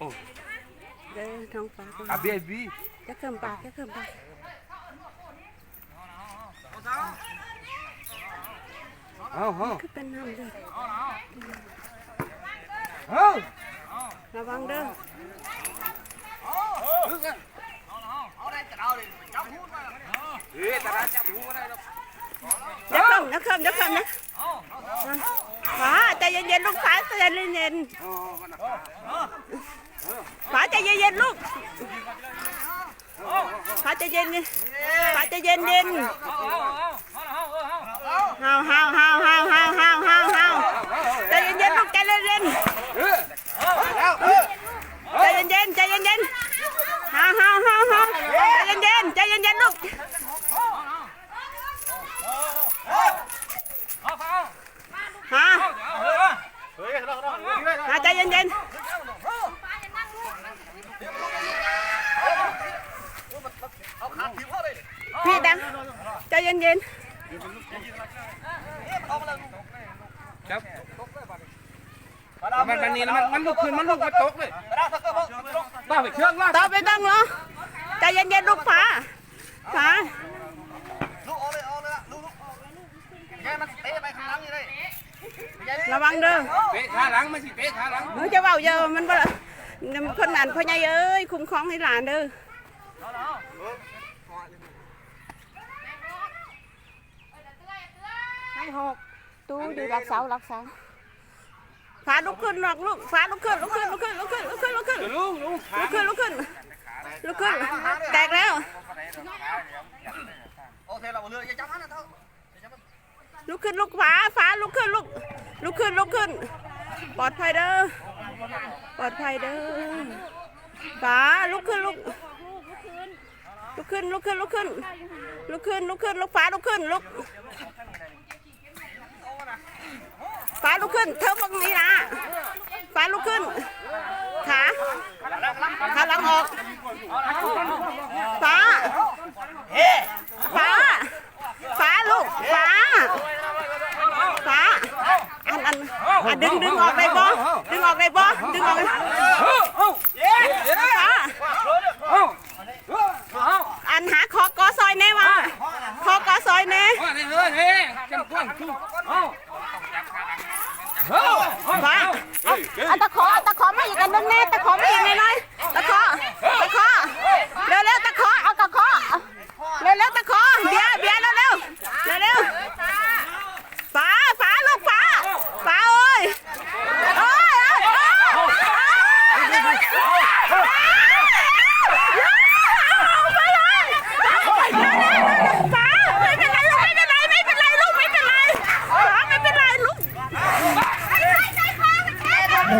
อ้เาบีอบีจะเขิมปากจะเขิมปากเอาเอาคือเป็นน้ำเลยเฮ้ยระวังเด้อเดี๋ยวเขิมเดี๋ยวเข้มเดี๋ยวเขิมนะฟ้าใจเย็นๆลูกฟ้าใจเย็นๆ ฟ้าใจเย็นๆลูกฟ้าใจเย็นๆฟ้าใจเย็นๆเฮาเฮาเฮาเฮาเฮาเฮาเฮาเฮาใจเย็นๆลูกใจเย็นๆ Ê. ใจเย็นๆใจเย็นๆฮ่าฮ่าฮ่าฮ่าใจเย็นๆใจเย็นๆลูกฮ่าฮ่าใจเย็นๆพี่ดัง ใจเย็น Chấp. มันมันนี่มันมันลุกขึ้นมันลุกมาตกเลยบ้าไปเครื่องล่าๆต่อไปต้องเหรอใจเย็นๆลูกฟ้าฟ้าลูกออกเลยออกเลยลูกลูกยายมันเตะไปข้างหลังนี่เลยระวังเด้อเตะขาหลังมันสิเตะขาหลังหนูจะเบาเยอะมันบ่คนนั้นพ่อใหญ่เอ้ยคุ้มครองให้หลานเด้อ ไม่ หกตู้อยู่รักเสารักเสาฟ้าลุกขึ้นหรอกลูกฟ้าลุกขึ้นลุกขึ้นลุกขึ้นลุกขึ้นลุกขึ้นลุกขึ้นลุงลุงลุกขึ้นลุกขึ้นลุกขึ้นแตกแล้วโอเคเราเรืออย่าจับมันนะเท่าลุกขึ้นลุกฟ้าฟ้าลุกขึ้นลุกลุกขึ้นลุกขึ้น ปลอดภัยเด้อปลอดภัยเด้อฟ้าลุกขึ้นลุกลุกขึ้นลุกขึ้นลุกขึ้นลุกขึ้นลุกขึ้นลุกฟ้าลุกขึ้นลุกฟ้า ลุกขึ้นเท่าพวกนี้นะฟ้าลุกขึ้น ขาขาหลังออกฟ้าฟ้าฟ้าลูกฟ้าฟ้าอันอันอันดึงดึงออกเลยบ่ดึงออกเลยบ่ดึงออกเลยฟ้าอันหาคอกอซอยแน่วะคอกอซอยแน่ อาตะขอเอาตะขอมาอีกอันนึงแน่ตะขอมาอีกหน่อย